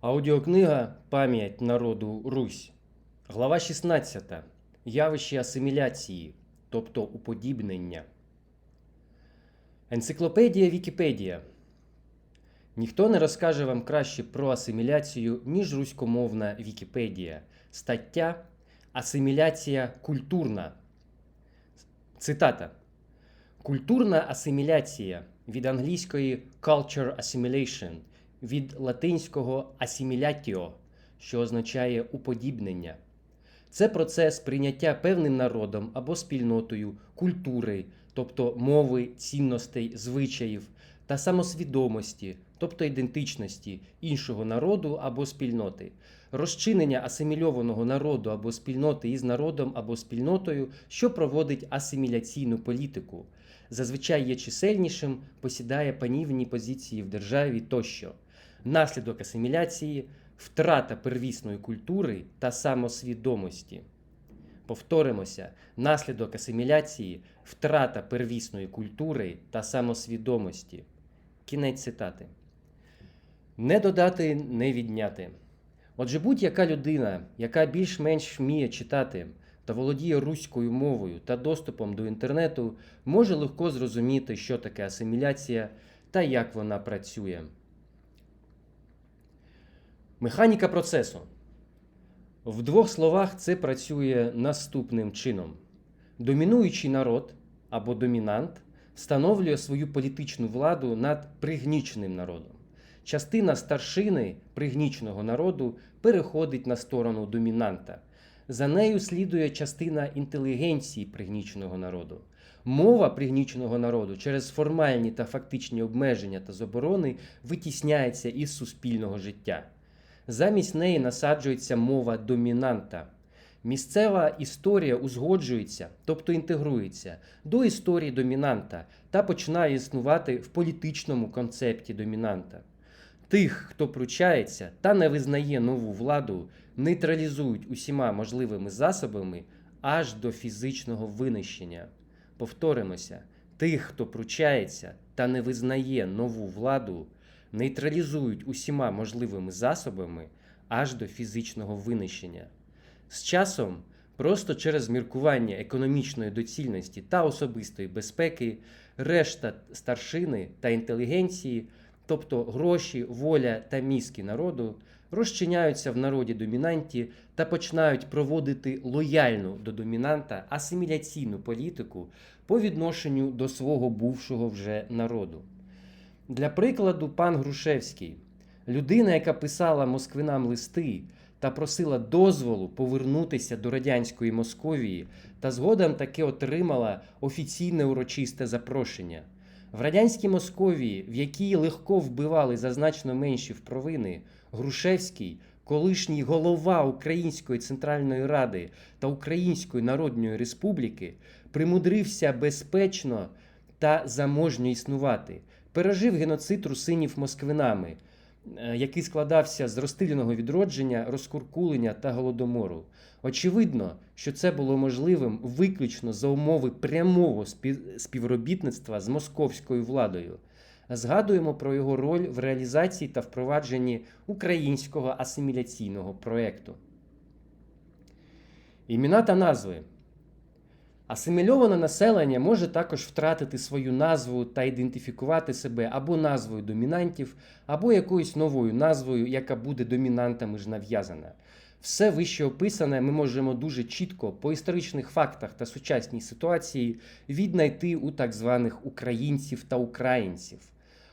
Аудіокнига Пам'ять народу Русь. Глава 16. Явище асиміляції, тобто уподібнення. Енциклопедія Вікіпедія. Ніхто не розкаже вам краще про асиміляцію, ніж руськомовна Вікіпедія. Стаття Асиміляція культурна. Цитата. Культурна асиміляція від англійської culture assimilation, від латинського asimilatio, що означає уподібнення. Це процес прийняття певним народом або спільнотою культури, тобто мови, цінностей, звичаїв та самосвідомості, тобто ідентичності іншого народу або спільноти, розчинення асимільованого народу або спільноти із народом або спільнотою, що проводить асиміляційну політику, зазвичай є чисельнішим, посідає панівні позиції в державі тощо. Наслідок асиміляції втрата первісної культури та самосвідомості. Повторимося, наслідок асиміляції втрата первісної культури та самосвідомості. Кінець цитати. Не додати, не відняти. Отже, будь-яка людина, яка більш-менш вміє читати та володіє руською мовою та доступом до інтернету, може легко зрозуміти, що таке асиміляція та як вона працює. Механіка процесу. В двох словах це працює наступним чином: домінуючий народ або домінант встановлює свою політичну владу над пригніченим народом. Частина старшини пригніченого народу переходить на сторону домінанта. За нею слідує частина інтелігенції пригніченого народу. Мова пригніченого народу через формальні та фактичні обмеження та заборони витісняється із суспільного життя. Замість неї насаджується мова домінанта. Місцева історія узгоджується, тобто інтегрується до історії домінанта та починає існувати в політичному концепті домінанта. Тих, хто пручається та не визнає нову владу, нейтралізують усіма можливими засобами аж до фізичного винищення. Повторимося, тих, хто пручається та не визнає нову владу, нейтралізують усіма можливими засобами аж до фізичного винищення. З часом, просто через міркування економічної доцільності та особистої безпеки, решта старшини та інтелігенції, тобто гроші, воля та мізки народу, розчиняються в народі домінанті та починають проводити лояльну до домінанта асиміляційну політику по відношенню до свого бувшого вже народу. Для прикладу, пан Грушевський, людина, яка писала москвинам листи та просила дозволу повернутися до радянської Московії, та згодом таки отримала офіційне урочисте запрошення. В радянській Московії, в якій легко вбивали за значно менші провини, Грушевський, колишній голова Української Центральної Ради та Української Народної Республіки, примудрився безпечно та заможньо існувати пережив геноцид русинів москвинами, е, який складався з розстріляного відродження, розкуркулення та голодомору. Очевидно, що це було можливим виключно за умови прямого співробітництва з московською владою. Згадуємо про його роль в реалізації та впровадженні українського асиміляційного проєкту. Імена та назви. Асимільоване населення може також втратити свою назву та ідентифікувати себе або назвою домінантів, або якоюсь новою назвою, яка буде домінантами ж нав'язана. Все вище описане ми можемо дуже чітко по історичних фактах та сучасній ситуації віднайти у так званих українців та українців.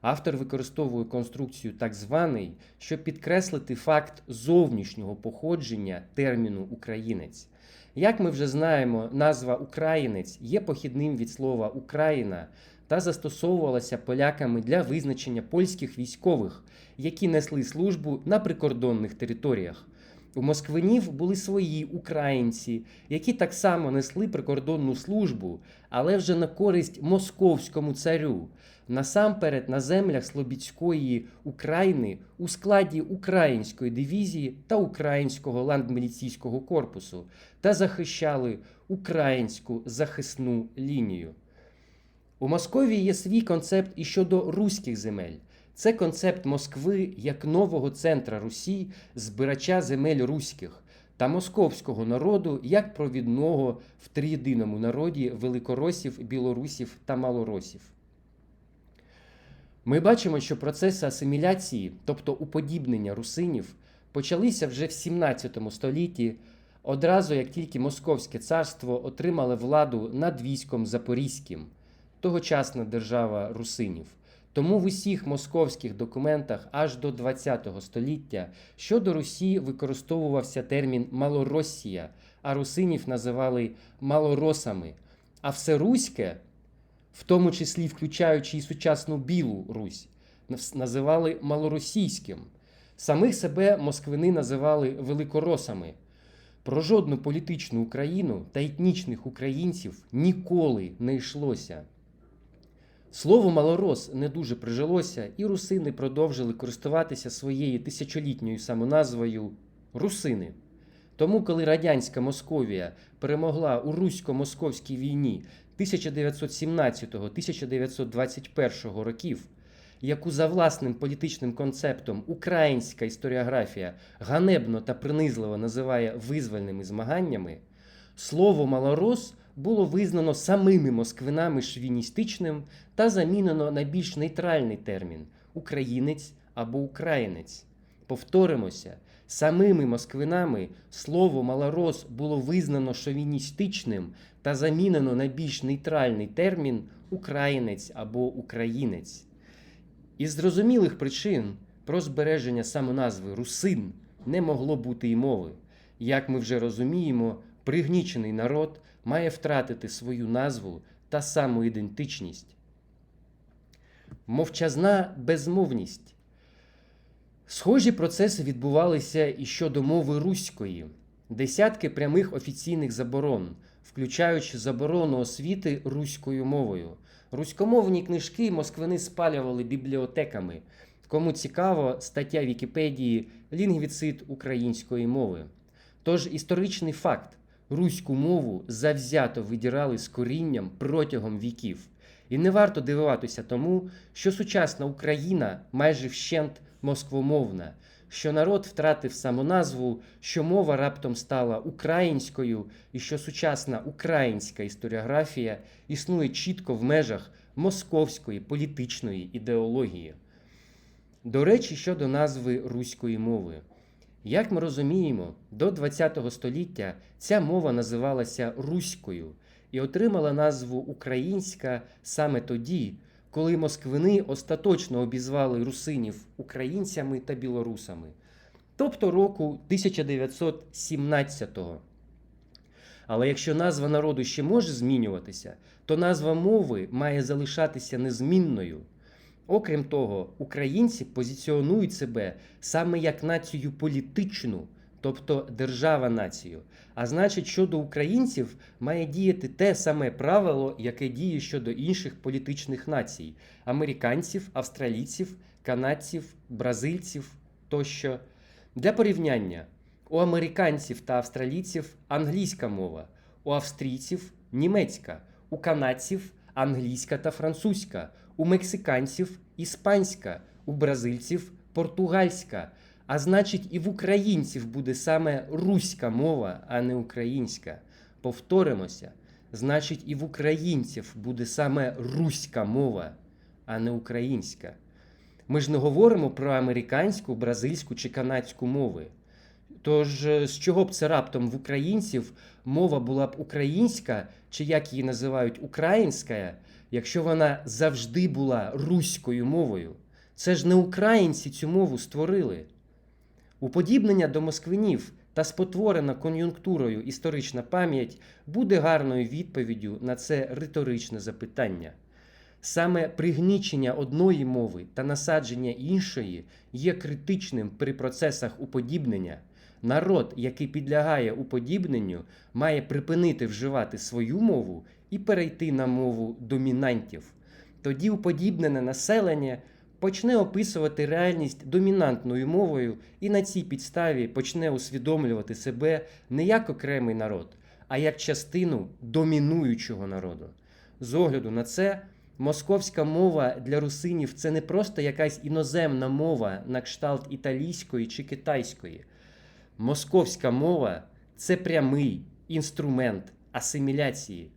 Автор використовує конструкцію так званий, щоб підкреслити факт зовнішнього походження терміну українець. Як ми вже знаємо, назва Українець є похідним від слова Україна та застосовувалася поляками для визначення польських військових, які несли службу на прикордонних територіях. У москвинів були свої українці, які так само несли прикордонну службу, але вже на користь московському царю. Насамперед на землях Слобідської України у складі української дивізії та українського ландміліційського корпусу та захищали українську захисну лінію. У Московії є свій концепт і щодо руських земель. Це концепт Москви як нового центра Русі, збирача земель руських та московського народу як провідного в триєдиному народі великоросів, білорусів та малоросів. Ми бачимо, що процеси асиміляції, тобто уподібнення русинів, почалися вже в 17 столітті, одразу як тільки Московське царство отримало владу над військом Запорізьким, тогочасна держава русинів. Тому в усіх московських документах аж до ХХ століття щодо Русі використовувався термін Малоросія, а русинів називали малоросами. А все руське, в тому числі включаючи і сучасну Білу Русь, називали малоросійським. Самих себе москвини називали великоросами. Про жодну політичну Україну та етнічних українців ніколи не йшлося. Слово малорос не дуже прижилося, і русини продовжили користуватися своєю тисячолітньою самоназвою русини. Тому, коли радянська Московія перемогла у русько-московській війні 1917-1921 років, яку за власним політичним концептом українська історіографія ганебно та принизливо називає визвольними змаганнями, слово малорос було визнано самими москвинами шовіністичним та замінено на більш нейтральний термін українець або українець. Повторимося, самими москвинами слово малорос було визнано шовіністичним та замінено на більш нейтральний термін українець або українець. Із зрозумілих причин про збереження самоназви русин не могло бути й мови. Як ми вже розуміємо, пригнічений народ має втратити свою назву та самоідентичність. Мовчазна безмовність. Схожі процеси відбувалися і щодо мови руської, десятки прямих офіційних заборон, включаючи заборону освіти руською мовою. Руськомовні книжки москвини спалювали бібліотеками. Кому цікаво, стаття Вікіпедії Лінгвіцид української мови. Тож історичний факт руську мову завзято видірали з корінням протягом віків. І не варто дивуватися тому, що сучасна Україна майже вщент москвомовна, що народ втратив самоназву, що мова раптом стала українською, і що сучасна українська історіографія існує чітко в межах московської політичної ідеології. До речі, щодо назви руської мови. Як ми розуміємо, до ХХ століття ця мова називалася руською і отримала назву українська саме тоді, коли москвини остаточно обізвали русинів українцями та білорусами, тобто року 1917-го. Але якщо назва народу ще може змінюватися, то назва мови має залишатися незмінною. Окрім того, українці позиціонують себе саме як націю політичну, тобто держава-націю. А значить, щодо українців має діяти те саме правило, яке діє щодо інших політичних націй американців, австралійців, канадців, бразильців тощо. Для порівняння у американців та австралійців англійська мова, у австрійців німецька, у канадців англійська та французька, у мексиканців іспанська, у бразильців португальська. А значить, і в українців буде саме руська мова, а не українська. Повторимося, значить, і в українців буде саме руська мова, а не українська. Ми ж не говоримо про американську, бразильську чи канадську мови. Тож, з чого б це раптом в українців мова була б українська, чи як її називають українська, якщо вона завжди була руською мовою? Це ж не українці цю мову створили. Уподібнення до москвинів та спотворена кон'юнктурою історична пам'ять буде гарною відповіддю на це риторичне запитання. Саме пригнічення одної мови та насадження іншої є критичним при процесах уподібнення. Народ, який підлягає уподібненню, має припинити вживати свою мову і перейти на мову домінантів. Тоді уподібнене населення почне описувати реальність домінантною мовою і на цій підставі почне усвідомлювати себе не як окремий народ, а як частину домінуючого народу. З огляду на це Московська мова для русинів це не просто якась іноземна мова на кшталт італійської чи китайської. Московська мова це прямий інструмент асиміляції.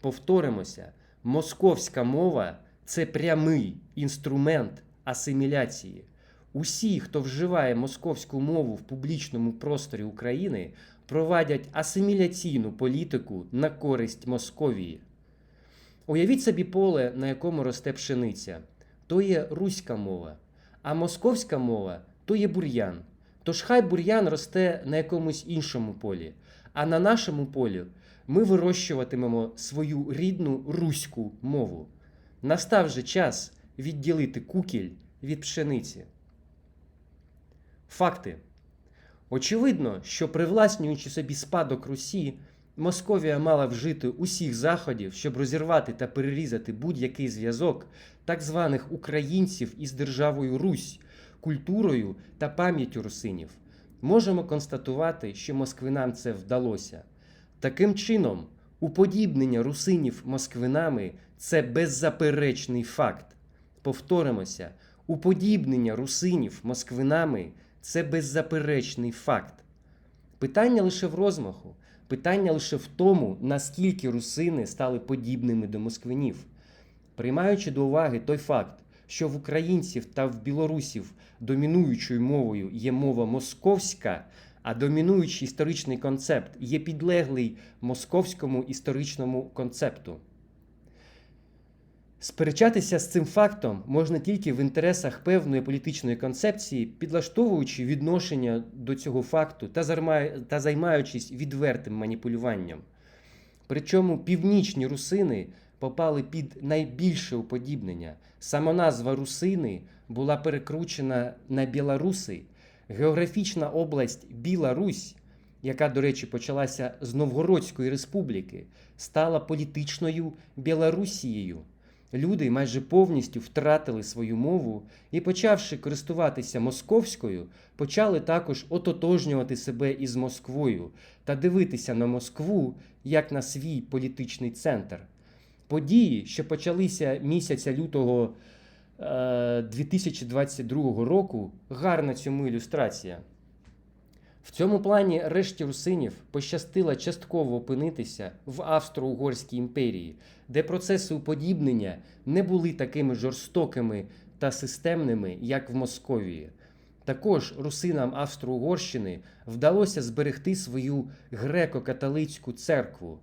Повторимося, московська мова це прямий інструмент асиміляції. Усі, хто вживає московську мову в публічному просторі України, провадять асиміляційну політику на користь Московії. Уявіть собі поле, на якому росте пшениця. То є руська мова, а московська мова то є бур'ян. Тож хай бур'ян росте на якомусь іншому полі, а на нашому полі ми вирощуватимемо свою рідну руську мову. Настав же час відділити кукіль від пшениці. Факти. Очевидно, що привласнюючи собі спадок Русі, Московія мала вжити усіх заходів, щоб розірвати та перерізати будь-який зв'язок так званих українців із державою Русь, культурою та пам'яттю русинів. Можемо констатувати, що москвинам це вдалося. Таким чином, уподібнення русинів москвинами це беззаперечний факт. Повторимося, уподібнення русинів москвинами це беззаперечний факт. Питання лише в розмаху, питання лише в тому, наскільки русини стали подібними до москвинів. Приймаючи до уваги той факт, що в українців та в білорусів домінуючою мовою є мова московська, а домінуючий історичний концепт є підлеглий московському історичному концепту. Сперечатися з цим фактом можна тільки в інтересах певної політичної концепції, підлаштовуючи відношення до цього факту та займаючись відвертим маніпулюванням. Причому північні русини попали під найбільше уподібнення. Сама назва русини була перекручена на білоруси. Географічна область Біла Русь, яка, до речі, почалася з Новгородської республіки, стала політичною Білорусією. Люди майже повністю втратили свою мову і, почавши користуватися московською, почали також ототожнювати себе із Москвою та дивитися на Москву як на свій політичний центр. Події, що почалися місяця лютого е, 2022 року, гарна цьому ілюстрація. В цьому плані решті русинів пощастило частково опинитися в Австро-Угорській імперії, де процеси уподібнення не були такими жорстокими та системними, як в Московії. Також русинам Австро-Угорщини вдалося зберегти свою греко-католицьку церкву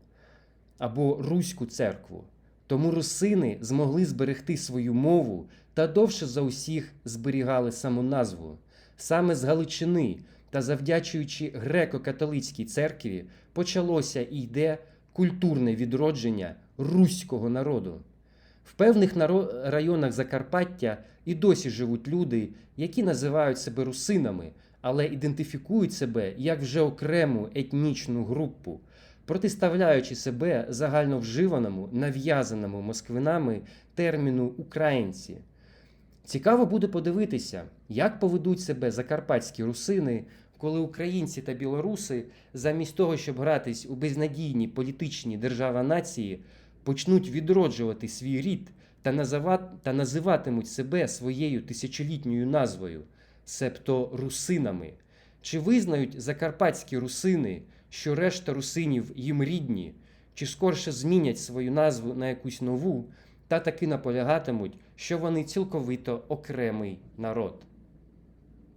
або Руську церкву. Тому русини змогли зберегти свою мову та довше за усіх зберігали саму назву. Саме з Галичини та завдячуючи греко-католицькій церкві почалося і йде культурне відродження руського народу. В певних районах Закарпаття і досі живуть люди, які називають себе русинами, але ідентифікують себе як вже окрему етнічну групу, протиставляючи себе загальновживаному, нав'язаному москвинами терміну українці. Цікаво буде подивитися, як поведуть себе закарпатські русини, коли українці та білоруси, замість того, щоб гратись у безнадійні політичні держава нації, почнуть відроджувати свій рід та, називат, та називатимуть себе своєю тисячолітньою назвою, себто русинами. Чи визнають закарпатські русини, що решта русинів їм рідні, чи скорше змінять свою назву на якусь нову, та таки наполягатимуть, що вони цілковито окремий народ.